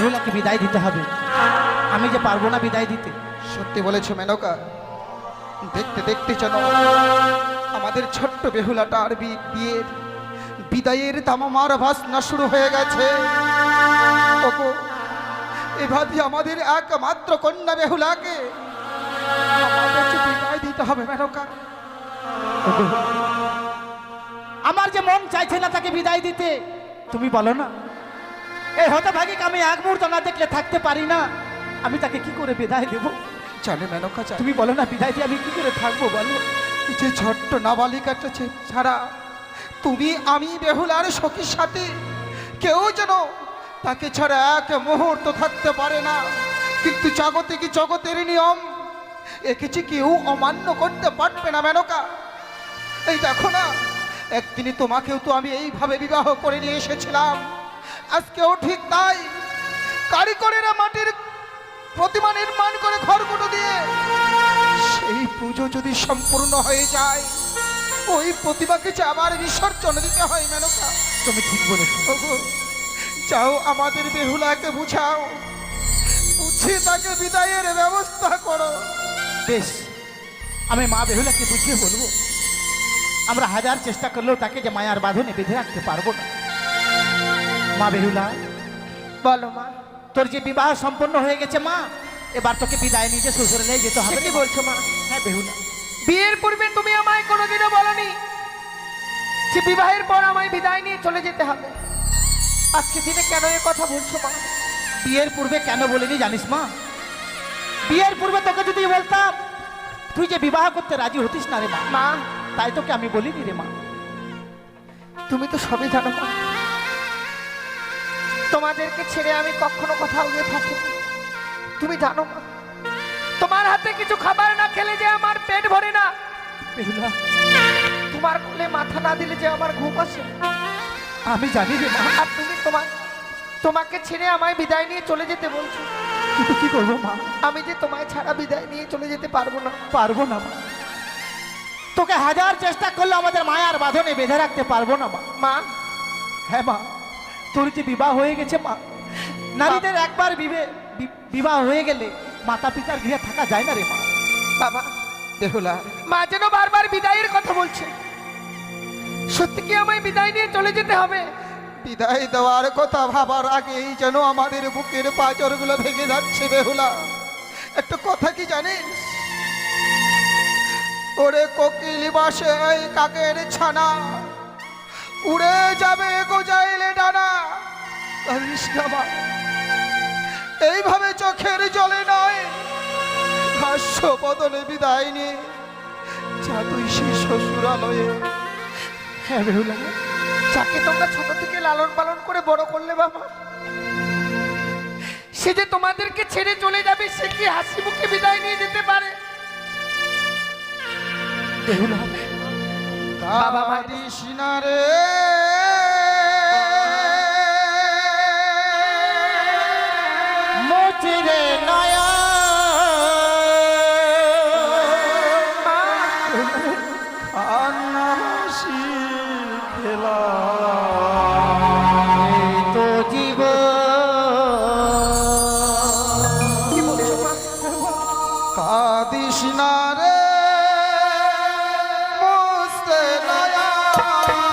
আমাকে বিদায় দিতে হবে? আমি যে পারব না বিদায় দিতে। সত্যি বলেছ মেনকা। দেখতে দেখতে যেন আমাদের ছোট্ট বেহুলাটার বি- বিয়ের বিদায়ের তামামার ভাসনা শুরু হয়ে গেছে। ওগো, এভাবে আমাদের একমাত্র কন্যা বেহুলাকে বিদায় দিতে হবে মেনকা। আমার যে মন চাইছে না তাকে বিদায় দিতে তুমি বলো না। এই হতভাগীকে আমি এক মুহূর্ত না দেখলে থাকতে পারি না? আমি তাকে কি করে বিদায় দেব? চলে মেনকা জানে। তুমি বলো না বিদায় দিয়ে আমি কি করে থাকব বলো? যে ছোট্ট নাবালিকাটা ছাড়া তুমি আমি বেহুলার সখীর সাথে কেউ যেন তাকে ছাড়া এক মুহূর্ত থাকতে পারে না। কিন্তু জগতে কি জগতের নিয়ম একেছি কেউ অমান্য করতে পারবে না মেনকা। এই দেখো না একদিনই তোমাকেও তো আমি এইভাবে বিবাহ করে নিয়ে এসেছিলাম। আজকেও ঠিক তাই। কারিগরেরা মাটির প্রতিমা নির্মাণ করে খড়কুটো দিয়ে সেই পুজো যদি সম্পূর্ণ হয়ে যায় ওই প্রতিমাকে যে আবার বিসর্জন দিতে হয় মেনকা তুমি ঠিক বলেছ। যাও আমাদের বেহুলাকে বুঝাও। বুঝিয়ে তাকে বিদায়ের ব্যবস্থা করো। বেশ আমি মা বেহুলাকে বুঝিয়ে বলব। আমরা হাজার চেষ্টা করলেও তাকে যে মায়ার বাঁধনে বেঁধে রাখতে পারব না। মা বেহুলা বলো মা তোর যে বিবাহ সম্পন্ন হয়ে গেছে মা এবার তোকে বিদায় নিয়ে যে শ্বশুরে নিয়ে যেতে হবে কি বলছো মা? হ্যাঁ বেহুলা বিয়ের পূর্বে তুমি আমায় কোনোদিনও বলনি যে বিবাহের পর আমায় বিদায় নিয়ে চলে যেতে হবে। আজকে দিনে কেন এ কথা বলছো মা? বিয়ের পূর্বে কেন বলিনি জানিস মা? বিয়ের পূর্বে তোকে যদি বলতাম তুই যে বিবাহ করতে রাজি হতিস না রে মা। মা। তাই তোকে আমি বলিনি রে মা। তুমি তো সবই জানো মা। তোমাদেরকে ছেড়ে আমি কখনো কোথাও গিয়ে থাকি তুমি জানো তোমার হাতে কিছু খাবার না খেলে যে আমার পেট ভরে না। তোমার কোলে মাথা না দিলে যে আমার ঘুম আসে আমি জানি যে আর তুমি তোমার তোমাকে ছেড়ে আমায় বিদায় নিয়ে চলে যেতে বলছো। কিন্তু কি করব মা? আমি যে তোমায় ছাড়া বিদায় নিয়ে চলে যেতে পারব না। পারব না মা। তোকে হাজার চেষ্টা করলে আমাদের মায়ার বাঁধনে বেঁধে রাখতে পারব না মা। মা? হ্যাঁ মা। তোর যে বিবাহ হয়ে গেছে মা নারীদের একবার বিবে- বিবাহ হয়ে গেলে মাতা পিতার গৃহে থাকা যায় না রে মা। বাবা বেহুলা মা যেন বারবার বিদায়ের কথা বলছে। সত্যি কি আমায় বিদায় নিয়ে চলে যেতে হবে? বিদায় দেওয়ার কথা ভাবার আগেই যেন আমাদের বুকের পাঁচরগুলো ভেঙে যাচ্ছে বেহুলা একটা কথা কি জানিস? ওরে কোকিল বাসে এই কাকের ছানা উড়ে যাবে গোজাইলে ডানা। জানিস না মা, এইভাবে চোখের জলে নয়। হাস্য বদলে বিদায় নিয়ে যা তুই সেই শ্বশুরালয়ে হ্যাঁ বেহুলা যাকে তোমরা ছোট থেকে লালন পালন করে বড় করলে বাবা সে যে তোমাদেরকে ছেড়ে চলে যাবে সে কি হাসি মুখে বিদায় নিয়ে যেতে পারে? বেহুলা বাবা মা- কাঁদিস না রে। নয়া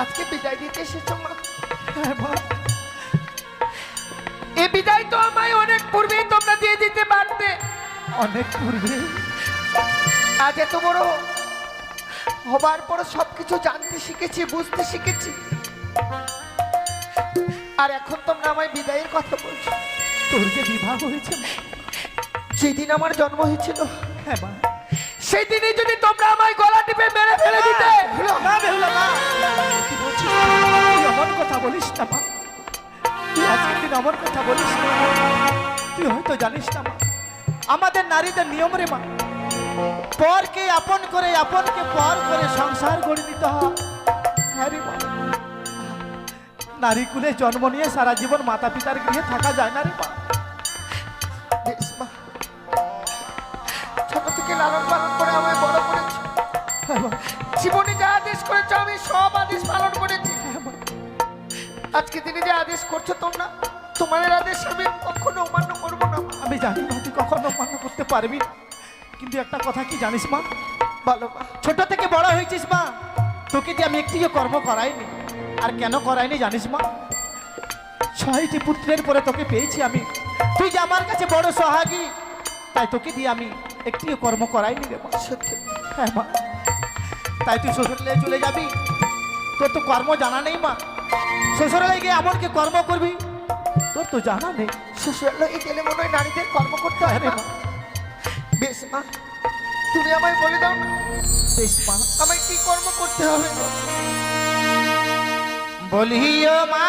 আজকে বিদায় দিতে এসেছ হ্যাঁ, মা? এ বিদায় তো আমায় অনেক পূর্বেই তোমরা দিয়ে দিতে পারতে। অনেক পূর্বে। আজ এত বড় হবার পর সবকিছু জানতে শিখেছি বুঝতে শিখেছি। আর এখন তোমরা আমায় বিদায়ের কথা বলছো। তোর যে বিবাহ হয়েছে যেদিন আমার জন্ম হয়েছিল হ্যাঁ সেই দিনই যদি তোমরা আমায় গলা টিপে মেরে ফেলে দিতে। এমন কথা বলিস না, মা। তুই আজকের দিন এমন কথা বলিস না তুই হয়তো জানিস না, মা। আমাদের নারীদের নিয়ম রে, মা। পরকে আপন করে, আপনকে পর করে সংসার গড়ে নিতে হয়। হ্যাঁ নারী কুলে জন্ম নিয়ে সারা জীবন মাতা পিতার গৃহে থাকা যায় না রে, মা। আজকে দিনে যে আদেশ করছ তোমরা তোমাদের আদেশ আমি কখনো অমান্য করব না। আমি জানি না তুই কখনো অমান্য করতে পারবি না। কিন্তু একটা কথা কি জানিস মা? বলো মা। ছোট থেকে বড় হয়েছিস মা। তোকে দিয়ে আমি একটিও কর্ম করাইনি আর কেন করাইনি জানিস মা? ছয়টি পুত্রের পরে তোকে পেয়েছি আমি। তুই যে আমার কাছে বড় সোহাগী তাই তোকে দিয়ে আমি একটিও কর্ম করাইনি রে মা। সত্যি। হ্যাঁ মা। তাই তুই শ্বশুরালয়ে চলে যাবি। তোর তো কর্ম জানা নেই মা। শ্বশুরালয়ে গিয়ে এমনকি কর্ম করবি? তোর তো জানা নেই। শ্বশুরালয়ে গেলে মনে হয় নারীদের কর্ম করতে হয় হ্যাঁ না মা। বেশ মা তুমি আমায় বলে দাও না। বেশ মা। আমায় কি কর্ম করতে হবে বলিও মা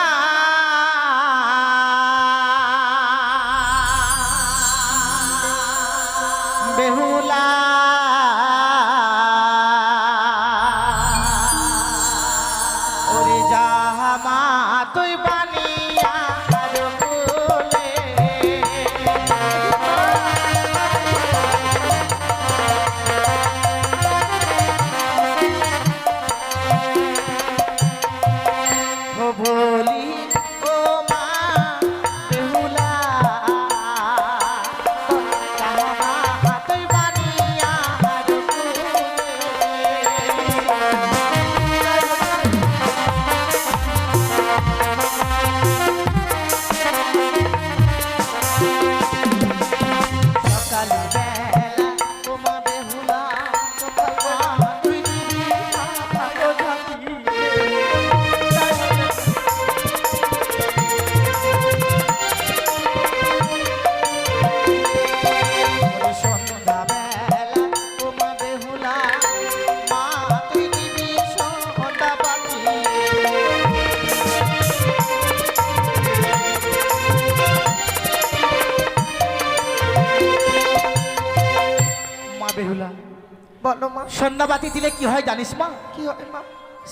সন্ধ্যাবাতি দিলে কি হয় জানিস মা? কি হয় মা?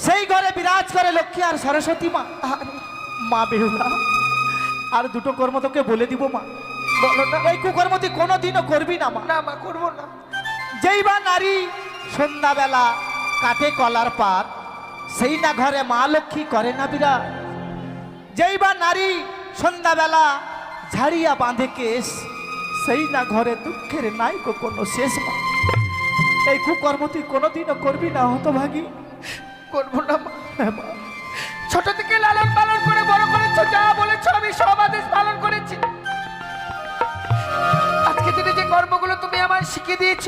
সেই ঘরে বিরাজ করে লক্ষ্মী আর সরস্বতী মা। মা বেহুলা আর দুটো কর্ম তোকে বলে দিব মা। এই কুকর্ম তুই কোনোদিনও করবি না মা। না মা করব না। যেই বা নারী সন্ধ্যাবেলা কাটে কলার পাত সেই না ঘরে মা লক্ষ্মী করে না বিরাট। যেই বা নারী সন্ধ্যাবেলা ঝাড়িয়া বাঁধে কেস সেই না ঘরে দুঃখের নাই কোনো শেষ মা। এই কুকর্ম তুই কোনোদিনও করবি না হতভাগী। করব না মা। হ্যাঁ মা ছোট থেকে লালন পালন করে বড় করেছ যা বলেছ আমি সব আদেশ পালন করেছি। আজকে দিনে যে কর্মগুলো তুমি আমায় শিখিয়ে দিয়েছ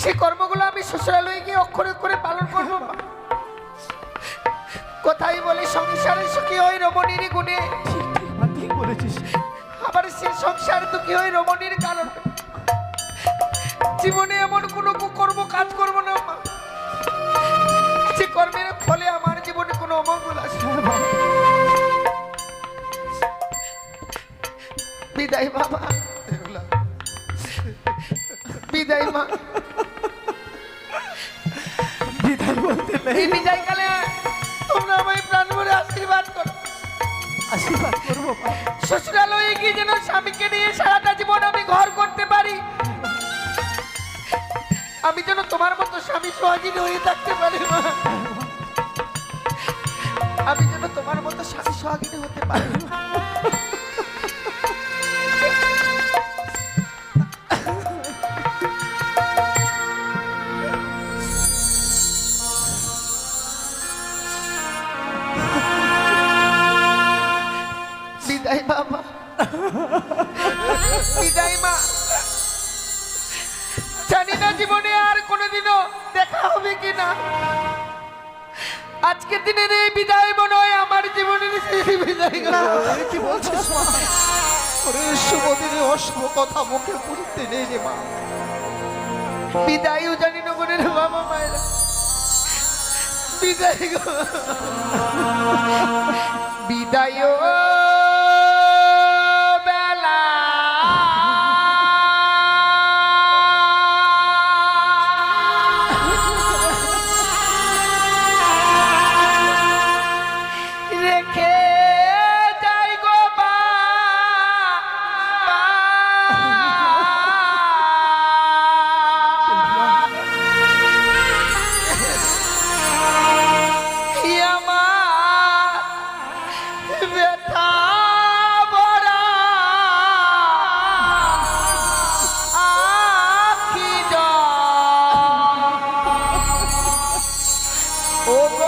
সেই কর্মগুলো আমি শ্বশুরালয়ে গিয়ে অক্ষরে অক্ষরে পালন করব মা। কোথায় বলে সংসারের সুখী হয় রমণীর গুণে। ঠিক ঠিক মা ঠিক বলেছিস। আবার সে সংসার দুঃখী হয় রমণীর কারণে। জীবনে এমন কোনো কুকর্ম কাজ করব না মা। যে কর্মের ফলে আমার জীবনে কোনো অমঙ্গল আসে হ্যাঁ বিদায় বাবা বিদায় মা। বিদায় বলতে এই বিদায় কালে তোমরা আমায় প্রাণ ভরে আশীর্বাদ করো। আশীর্বাদ করব শ্বশুরালয়ে গিয়ে যেন স্বামীকে নিয়ে সারাটা স্বামী সোহাগিনী হয়ে থাকতে পারি মা আমি যেন তোমার মতো স্বামী সোহাগিনী হতে পারি। বিদায় বিদায় মা। জীবনে আর কোনোদিনও দেখা হবে কি না আজকের দিনের এই বিদায় মনে হয় আমার জীবনের শেষ বিদায়। কি বলছিস মা? ওরে শুভ অশুভ কথা মুখে বলতে নেই রে মা। বিদায়ও জানি না বাবা মায়েরা। বিদায় গো। বিদায় Oh.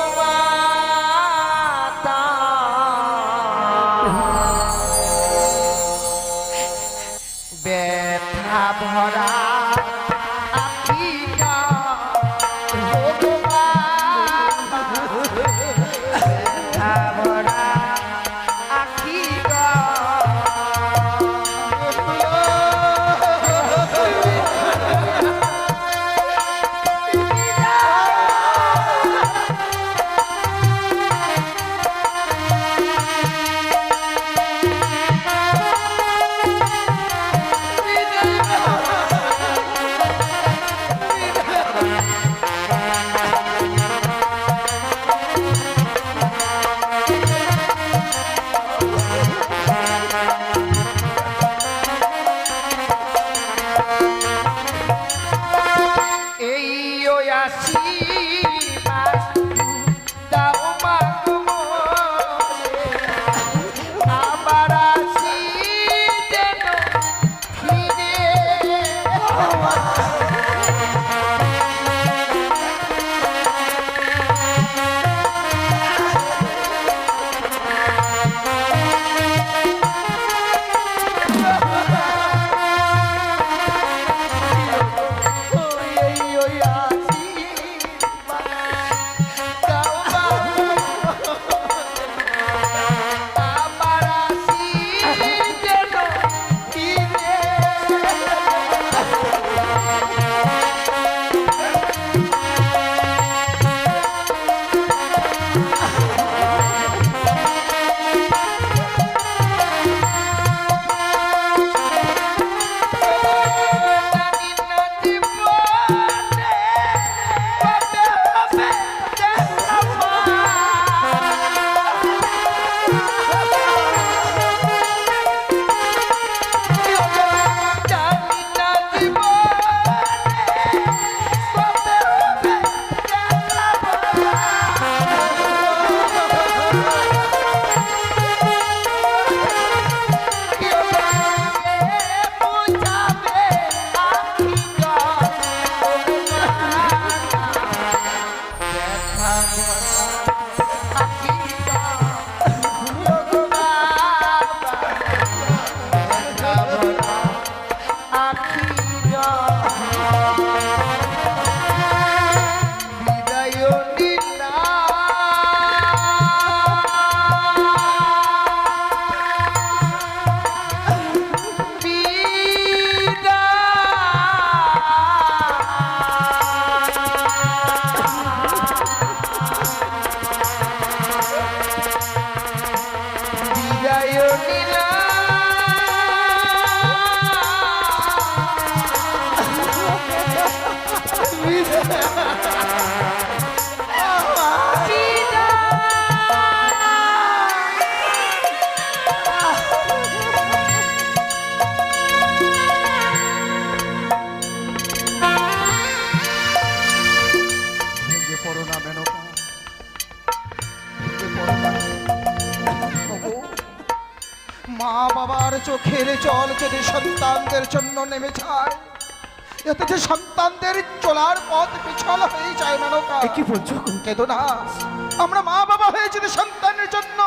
চোখের জল যদি সন্তানদের জন্য নেমে যায় এতে যে সন্তানদের চলার পথ পিছল হয়ে যায় মেনকা কি বলছো? কেঁদো না আমরা মা বাবা হয়ে যদি সন্তানের জন্য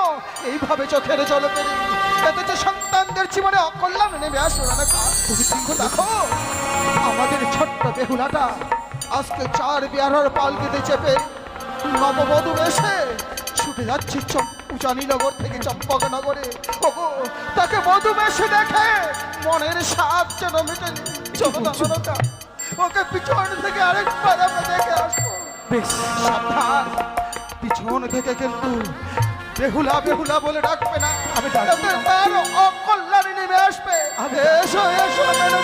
এইভাবে চোখের জল পেরি এতে যে সন্তানদের জীবনে অকল্যাণ নেমে আসবে মেনকা তুমি দেখো দেখো আমাদের ছোট্ট বেহুলাটা আজকে চার বিহারের পালকিতে চেপে নববধূ এসে ছুটে যাচ্ছি উজানিনগর থেকে চম্পক নগরে তাকে মধুমেশে দেখে মনের সাপ যেন মেটে ওকে পিছন থেকে আরেকবার আমরা দেখে আসব। বেশ। পিছন থেকে কিন্তু বেহুলা বেহুলা বলে ডাকবে না। আমি ডাকবে তার অকল্যাণে নেমে আসবে। এসো এসো এসো